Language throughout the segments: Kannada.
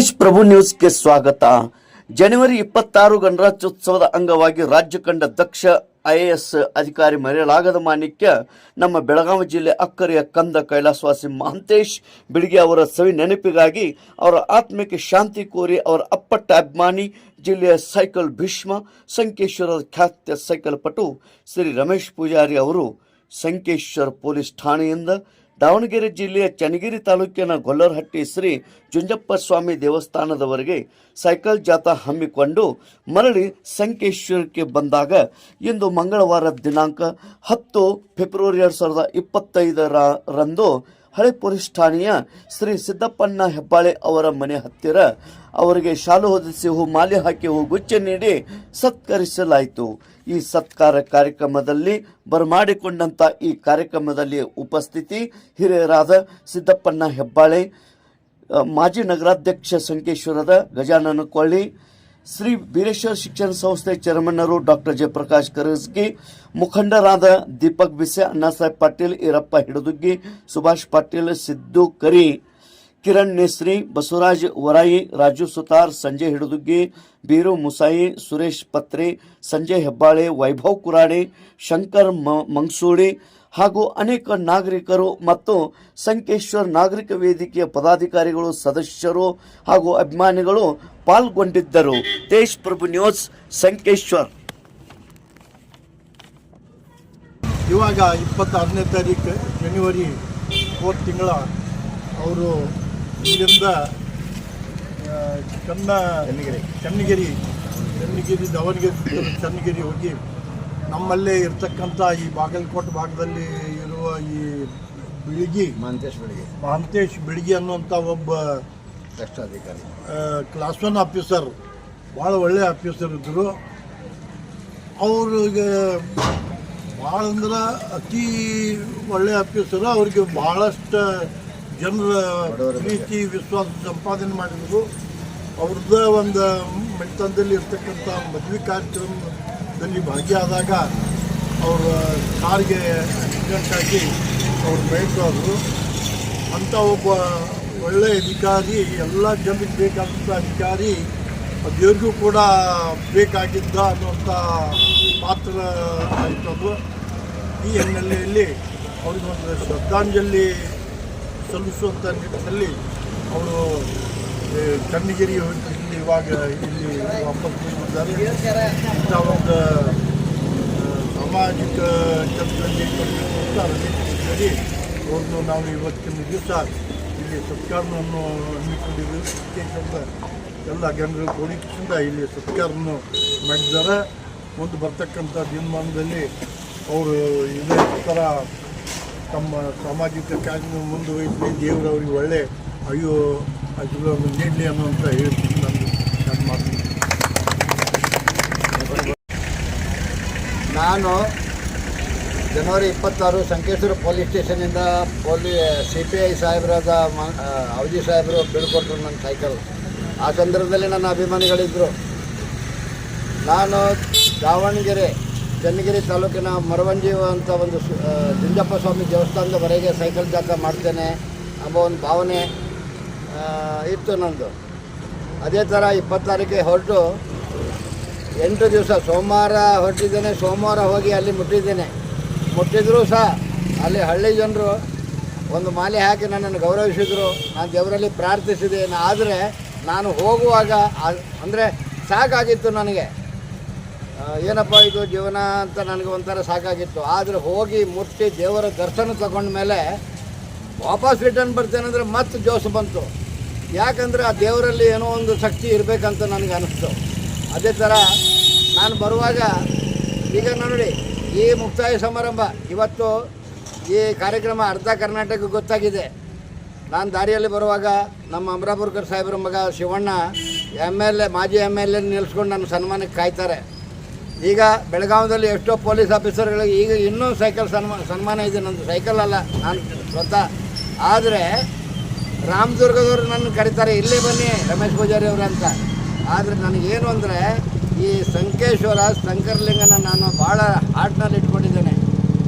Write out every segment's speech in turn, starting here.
ದೇಶ್ ಪ್ರಭು ನ್ಯೂಸ್ಗೆ ಸ್ವಾಗತ. ಜನವರಿ ಇಪ್ಪತ್ತಾರು ಗಣರಾಜ್ಯೋತ್ಸವದ ಅಂಗವಾಗಿ ರಾಜ್ಯ ಕಂಡ ದಕ್ಷ ಐ ಎಸ್ ಅಧಿಕಾರಿ ಮರೆಯಲಾಗದ ಮಾಣಿಕ್ಯ ನಮ್ಮ ಬೆಳಗಾವಿ ಜಿಲ್ಲೆ ಅಕ್ಕರೆಯ ಕಂದ ಕೈಲಾಸವಾಸಿ ಮಹಂತೇಶ್ ಬಿಡಿಗೆ ಅವರ ಸವಿ ನೆನಪಿಗಾಗಿ ಅವರ ಆತ್ಮಕ್ಕೆ ಶಾಂತಿ ಕೋರಿ ಅವರ ಅಪ್ಪಟ್ಟ ಅಭಿಮಾನಿ ಜಿಲ್ಲೆಯ ಸೈಕಲ್ ಭೀಷ್ಮ ಸಂಕೇಶ್ವರದ ಖ್ಯಾತ ಸೈಕಲ್ ಪಟು ಶ್ರೀ ರಮೇಶ್ ಪೂಜಾರಿ ಅವರು ಸಂಕೇಶ್ವರ ಪೊಲೀಸ್ ಠಾಣೆಯಿಂದ ದಾವಣಗೆರೆ ಜಿಲ್ಲೆಯ ಚನ್ನಗಿರಿ ತಾಲೂಕಿನ ಗೊಲ್ಲರಹಟ್ಟಿ ಶ್ರೀ ಜುಂಜಪ್ಪ ಸ್ವಾಮಿ ದೇವಸ್ಥಾನದವರೆಗೆ ಸೈಕಲ್ ಜಾಥಾ ಹಮ್ಮಿಕೊಂಡು ಮರಳಿ ಸಂಕೇಶ್ವರಕ್ಕೆ ಬಂದಾಗ ಇಂದು ಮಂಗಳವಾರ ದಿನಾಂಕ ಹತ್ತು ಫೆಬ್ರವರಿ ಎರಡು ಸಾವಿರದ ಇಪ್ಪತ್ತೈದರ ರಂದು ಹಳೆ ಪೊಲೀಸ್ ಠಾಣೆಯ ಶ್ರೀ ಸಿದ್ದಪ್ಪಣ್ಣ ಹೆಬ್ಬಾಳೆ ಅವರ ಮನೆ ಹತ್ತಿರ ಅವರಿಗೆ ಶಾಲು ಹೊದಿಸಿ ಹೂ ಮಾಲೆ ಹಾಕಿ ಹೂಗುಚ್ಚೆ ನೀಡಿ ಸತ್ಕರಿಸಲಾಯಿತು. ಈ ಸತ್ಕಾರ ಕಾರ್ಯಕ್ರಮದಲ್ಲಿ ಬರಮಾಡಿಕೊಂಡಂತ ಈ ಕಾರ್ಯಕ್ರಮದಲ್ಲಿ ಉಪಸ್ಥಿತಿ ಹಿರಿಯರಾದ ಸಿದ್ದಪ್ಪಣ್ಣ ಹೆಬ್ಬಾಳೆ, ಮಾಜಿ ನಗರಾಧ್ಯಕ್ಷ ಸಂಕೇಶ್ವರದ, ಗಜಾನನ ಕೊಳ್ಳಿ श्री बिरेश्वर शिक्षण संस्थे चेअरमनरू डॉक्टर जयप्रकाश करजगी मुखंड राधा दीपक बिसे अण्णासाहेब पाटील इरप्पा हिडदुग्गी सुभाष पाटील सिद्धू करी किरण नेसरी बसवराज वराई राजू सुतार संजय हिडदुग्गी बीरू मुसाई सुरेश पत्रे संजय हेब्बाळे वैभव कुराडे शंकर म मंगसोळे ಹಾಗೂ ಅನೇಕ ನಾಗರಿಕರು ಮತ್ತು ಸಂಕೇಶ್ವರ್ ನಾಗರಿಕ ವೇದಿಕೆಯ ಪದಾಧಿಕಾರಿಗಳು ಸದಸ್ಯರು ಹಾಗೂ ಅಭಿಮಾನಿಗಳು ಪಾಲ್ಗೊಂಡಿದ್ದರು. ದೇಶ್ ಪ್ರಭು ನ್ಯೂಸ್ ಸಂಕೇಶ್ವರ್. ಇವಾಗ ಇಪ್ಪತ್ತಾರನೇ ತಾರೀಕು ಜನವರಿ ಫೋರ್ ತಿಂಗಳ ಅವರು ಇಲ್ಲಿಂದ ಕನ್ನ ಚನ್ನ ಚನ್ನಗಿರಿ. ಚನ್ನಗಿರಿ ಚನ್ನಗಿರಿ ದಾವಣಗೆರೆ ಚನ್ನಗಿರಿ ಹೋಗಿ ನಮ್ಮಲ್ಲೇ ಇರ್ತಕ್ಕಂಥ ಈ ಬಾಗಲಕೋಟೆ ಭಾಗದಲ್ಲಿ ಇರುವ ಈ ಬಿಳಿಗಿ ಮಹಂತೇಶ್ ಬೆಳಿಗ್ಗೆ ಮಹಂತೇಶ್ ಬಿಳಿಗಿ ಅನ್ನುವಂಥ ಒಬ್ಬ ಭ್ರಷ್ಟಾಧಿಕಾರಿ ಕ್ಲಾಸ್ ಒನ್ ಆಫೀಸರ್ ಭಾಳ ಒಳ್ಳೆಯ ಆಫೀಸರ್ ಇದ್ದರು. ಅವ್ರಿಗೆ ಭಾಳ ಅಂದ್ರೆ ಅತಿ ಒಳ್ಳೆಯ ಆಫೀಸರ್ ಅವ್ರಿಗೆ ಭಾಳಷ್ಟು ಜನರ ಪ್ರೀತಿ ವಿಶ್ವಾಸ ಸಂಪಾದನೆ ಮಾಡಿದ್ರು. ಅವ್ರದ್ದ ಒಂದು ಮೆಟ್ಟದಲ್ಲಿ ಇರ್ತಕ್ಕಂಥ ಮದುವೆ ಕಾರ್ಯಕ್ರಮದಲ್ಲಿ ಭಾಗಿಯಾದಾಗ ಅವರ ಕಾರ್ಗೆ ಆಕ್ಸಿಡೆಂಟ್ ಆಗಿ ಅವ್ರು ಮೈಟು ಅಂಥ ಒಬ್ಬ ಒಳ್ಳೆಯ ಅಧಿಕಾರಿ, ಎಲ್ಲ ಜನಕ್ಕೆ ಬೇಕಾದಂಥ ಅಧಿಕಾರಿ ದೇವ್ರಿಗೂ ಕೂಡ ಬೇಕಾಗಿದ್ದ ಅನ್ನುವಂಥ ಪಾತ್ರ ಆಯಿತು ಈ ಹಿನ್ನೆಲೆಯಲ್ಲಿ ಅವ್ರಿಗೊಂದು ಶ್ರದ್ಧಾಂಜಲಿ ಸಲ್ಲಿಸುವಂಥ ನಿಟ್ಟಿನಲ್ಲಿ ಅವರು ಚನ್ನಗಿರಿ ಹೋಗಿ ಇಲ್ಲಿ ಇವಾಗ ಇಲ್ಲಿ ಇಂಥ ಒಂದು ಸಾಮಾಜಿಕ ಕೆಲಸದಲ್ಲಿ ಅವ್ರನ್ನು ನಾವು ಇವತ್ತಿನ ದಿವಸ ಇಲ್ಲಿ ಸತ್ಕಾರವನ್ನು ಹಮ್ಮಿಕೊಂಡಿದ್ದೀವಿ. ಎಲ್ಲ ಜನರು ಕೊಡಿಕಿಂದ ಇಲ್ಲಿ ಸತ್ಕಾರವನ್ನು ಮಾಡಿದ್ದಾರೆ. ಮುಂದೆ ಬರ್ತಕ್ಕಂಥ ದಿನಮಾನದಲ್ಲಿ ಅವರು ಇದೇ ಥರ ತಮ್ಮ ಸಾಮಾಜಿಕ ಕಾರ್ಯ ಮುಂದುವರಿಸಿ ದೇವರು ಅವರಿಗೆ ಒಳ್ಳೆ ಅಯ್ಯೋ ಅಜುಗಳನ್ನು ನೀಡಲಿ ಅಂತ ಹೇಳ್ತೀನಿ ನಾನು ನಾನು ಮಾತು ನಾನು ಜನವರಿ ಇಪ್ಪತ್ತಾರು ಸಂಕೇಶ್ವರ ಪೊಲೀಸ್ ಸ್ಟೇಷನಿಂದ ಪೊಲೀ ಸಿ ಪಿ ಐ ಸಾಹೇಬರಾದ ಮ ಅವಧಿ ಸಾಹೇಬರು ಬೀಳ್ಕೊಟ್ರು ನನ್ನ ಸೈಕಲ್. ಆ ಸಂದರ್ಭದಲ್ಲಿ ನನ್ನ ಅಭಿಮಾನಿಗಳಿದ್ದರು ನಾನು ದಾವಣಗೆರೆ, ಚನ್ನಗಿರಿ ತಾಲೂಕಿನ ಮರವಂಜಿ ಅಂತ ಒಂದು ಜುಂಜಪ್ಪ ಸ್ವಾಮಿ ದೇವಸ್ಥಾನದವರೆಗೆ ಸೈಕಲ್ ಜಾತ್ರೆ ಮಾಡ್ತೇನೆ ಎಂಬ ಒಂದು ಭಾವನೆ ಇತ್ತು ನನ್ನದು ಅದೇ ಥರ ಇಪ್ಪತ್ತಾರಕ್ಕೆ ಹೊರಟು ಎಂಟು ದಿವಸ, ಸೋಮವಾರ ಹೊರಟಿದ್ದೇನೆ, ಸೋಮವಾರ ಹೋಗಿ ಅಲ್ಲಿ ಮುಟ್ಟಿದ್ದೇನೆ. ಮುಟ್ಟಿದ್ರು ಸಹ ಅಲ್ಲಿ ಹಳ್ಳಿ ಜನರು ಒಂದು ಮಾಲೆ ಹಾಕಿ ನನ್ನನ್ನು ಗೌರವಿಸಿದರು. ನಾನು ದೇವರಲ್ಲಿ ಪ್ರಾರ್ಥಿಸಿದೆ ಆದರೆ ನಾನು ಹೋಗುವಾಗ ಅಂದರೆ ಸಾಕಾಗಿತ್ತು ನನಗೆ. ಏನಪ್ಪ ಇದು ಜೀವನ ಅಂತ ನನಗೆ ಒಂಥರ ಸಾಕಾಗಿತ್ತು. ಆದರೆ ಹೋಗಿ ಮುಟ್ಟಿ ದೇವರ ದರ್ಶನ ತಗೊಂಡ ಮೇಲೆ ವಾಪಸ್ ರಿಟರ್ನ್ ಬರ್ತೇನೆ ಅಂದರೆ ಮತ್ತೆ ಜೋಶ್ ಬಂತು. ಯಾಕಂದರೆ ಆ ದೇವರಲ್ಲಿ ಏನೋ ಒಂದು ಶಕ್ತಿ ಇರಬೇಕಂತ ನನಗೆ ಅನಿಸ್ತು. ಅದೇ ಥರ ನಾನು ಬರುವಾಗ ಈಗ ನೋಡಿ, ಈ ಮುಕ್ತಾಯ ಸಮಾರಂಭ ಇವತ್ತು ಈ ಕಾರ್ಯಕ್ರಮ ಅರ್ಧ ಕರ್ನಾಟಕ ಗೊತ್ತಾಗಿದೆ. ನಾನು ದಾರಿಯಲ್ಲಿ ಬರುವಾಗ ನಮ್ಮ ಅಮರಾಪುರ್ಕರ್ ಸಾಹೇಬರ ಮಗ ಶಿವಣ್ಣ ಎಂ ಎಲ್ ಎ, ಮಾಜಿ ಎಂ ಎಲ್ ಎ ನಿಲ್ಲಿಸ್ಕೊಂಡು ನನ್ನ ಸನ್ಮಾನಕ್ಕೆ ಕಾಯ್ತಾರೆ. ಈಗ ಬೆಳಗಾವದಲ್ಲಿ ಎಷ್ಟೋ ಪೊಲೀಸ್ ಆಫೀಸರ್ಗಳಿಗೆ ಈಗ ಇನ್ನೂ ಸೈಕಲ್ ಸನ್ಮಾನ ಸನ್ಮಾನ ಇದೆ. ನಂದು ಸೈಕಲ್ ಅಲ್ಲ, ನಾನು ಸ್ವತಃ. ಆದರೆ ರಾಮದುರ್ಗದವರು ನನ್ನ ಕರೀತಾರೆ. ಇಲ್ಲೇ ಬನ್ನಿ ರಮೇಶ್ ಪೂಜಾರಿ ಅವರು ಅಂತ. ಆದರೆ ನನಗೇನು ಅಂದರೆ ಈ ಸಂಕೇಶ್ವರ ಶಂಕರಲಿಂಗನ ನಾನು ಭಾಳ ಹಾರ್ಟ್ನಲ್ಲಿ ಇಟ್ಕೊಂಡಿದ್ದೇನೆ.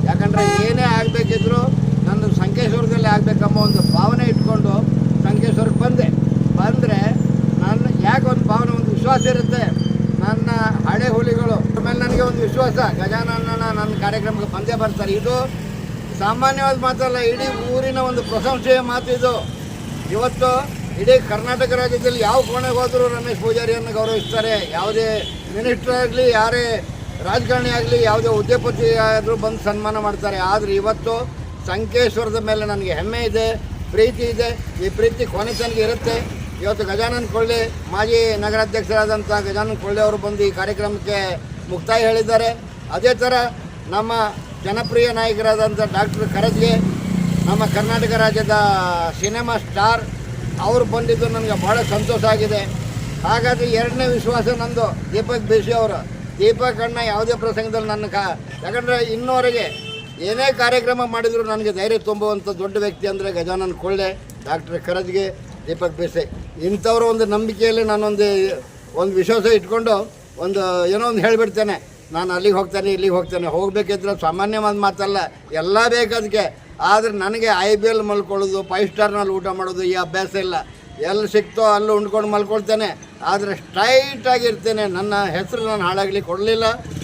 ಯಾಕಂದರೆ ಏನೇ ಆಗಬೇಕಿದ್ರು ನಾನು ಸಂಕೇಶ್ವರದಲ್ಲಿ ಆಗಬೇಕಮ್ಮ ಒಂದು ಭಾವನೆ ಇಟ್ಕೊಂಡು ಸಂಕೇಶ್ವರಕ್ಕೆ ಬಂದೆ. ಬಂದರೆ ನಾನು ಯಾಕೆ ಒಂದು ಭಾವನೆ, ಒಂದು ವಿಶ್ವಾಸ ಇರುತ್ತೆ? ನನ್ನ ಹಳೆ ಹುಲಿಗಳು, ಆಮೇಲೆ ನನಗೆ ಒಂದು ವಿಶ್ವಾಸ. ಗಜಾನನ ನನ್ನ ಕಾರ್ಯಕ್ರಮಕ್ಕೆ ಬಂದೇ ಬರ್ತಾರೆ. ಇದು ಸಾಮಾನ್ಯವಾದ ಮಾತಲ್ಲ, ಇಡೀ ಊರಿನ ಒಂದು ಪ್ರಶಂಸೆಯ ಮಾತು ಇದು. ಇವತ್ತು ಇಡೀ ಕರ್ನಾಟಕ ರಾಜ್ಯದಲ್ಲಿ ಯಾವ ಕೋಣೆಗೆ ಹೋದರೂ ರಮೇಶ್ ಪೂಜಾರಿಯನ್ನು ಗೌರವಿಸ್ತಾರೆ. ಯಾವುದೇ ಮಿನಿಸ್ಟರ್ ಆಗಲಿ, ಯಾರೇ ರಾಜಕಾರಣಿ ಆಗಲಿ, ಯಾವುದೇ ಉದ್ಯೋಗಪತಿ ಆದರೂ ಬಂದು ಸನ್ಮಾನ ಮಾಡ್ತಾರೆ. ಆದರೆ ಇವತ್ತು ಸಂಕೇಶ್ವರದ ಮೇಲೆ ನನಗೆ ಹೆಮ್ಮೆ ಇದೆ, ಪ್ರೀತಿ ಇದೆ. ಈ ಪ್ರೀತಿ ಕೊನೆ ತನಕ ಇರುತ್ತೆ. ಇವತ್ತು ಗಜಾನನ್ ಕೊಳ್ಳಿ, ಮಾಜಿ ನಗರಾಧ್ಯಕ್ಷರಾದಂಥ ಗಜಾನನ್ ಕೊಳ್ಳಿ ಅವರು ಬಂದು ಈ ಕಾರ್ಯಕ್ರಮಕ್ಕೆ ಮುಕ್ತಾಯ ಹೇಳಿದ್ದಾರೆ. ಅದೇ ಥರ ನಮ್ಮ ಜನಪ್ರಿಯ ನಾಯಕರಾದಂಥ ಡಾಕ್ಟರ್ ಕರಜ್ಗೆ ನಮ್ಮ ಕರ್ನಾಟಕ ರಾಜ್ಯದ ಸಿನಿಮಾ ಸ್ಟಾರ್, ಅವರು ಬಂದಿದ್ದು ನನಗೆ ಭಾಳ ಸಂತೋಷ ಆಗಿದೆ. ಹಾಗಾಗಿ ಎರಡನೇ ವಿಶ್ವಾಸ ನಂದು, ದೀಪಕ್ ಬೇಸಿ ಅವರು. ದೀಪಕ್ ಅಣ್ಣ ಯಾವುದೇ ಪ್ರಸಂಗದಲ್ಲಿ ನನ್ನ ಕಾ ಯಾಕಂದರೆ ಇನ್ನೂವರೆಗೆ ಏನೇ ಕಾರ್ಯಕ್ರಮ ಮಾಡಿದರೂ ನನಗೆ ಧೈರ್ಯ ತುಂಬುವಂಥ ದೊಡ್ಡ ವ್ಯಕ್ತಿ ಅಂದರೆ ಗಜಾನನ್ ಕೊಳ್ಳೆ, ಡಾಕ್ಟರ್ ಕರಜ್ಗೆ ದೀಪಕ್ ಬೇಸೆ ಇಂಥವ್ರ ಒಂದು ನಂಬಿಕೆಯಲ್ಲಿ ನಾನೊಂದು, ಒಂದು ವಿಶ್ವಾಸ ಇಟ್ಕೊಂಡು ಒಂದು ಏನೋ ಒಂದು ಹೇಳಿಬಿಡ್ತೇನೆ. ನಾನು ಅಲ್ಲಿಗೆ ಹೋಗ್ತೇನೆ, ಇಲ್ಲಿಗೆ ಹೋಗ್ತೇನೆ. ಹೋಗಬೇಕಿದ್ರೆ ಸಾಮಾನ್ಯವಾದ ಮಾತಲ್ಲ, ಎಲ್ಲ ಬೇಕಾದಕ್ಕೆ. ಆದರೆ ನನಗೆ ಐ ಬಿ ಎಲ್ ಮಲ್ಕೊಳ್ಳೋದು ಫೈವ್ ಸ್ಟಾರ್ನಲ್ಲಿ ಊಟ ಮಾಡೋದು ಈ ಅಭ್ಯಾಸ ಇಲ್ಲ. ಎಲ್ಲಿ ಸಿಕ್ತೋ ಅಲ್ಲಿ ಉಂಡ್ಕೊಂಡು ಮಲ್ಕೊಳ್ತೇನೆ. ಆದರೆ ಸ್ಟ್ರೈಟಾಗಿರ್ತೇನೆ ನನ್ನ ಹೆಸರು ನಾನು ಹಾಳಾಗಲಿ ಕೊಡಲಿಲ್ಲ.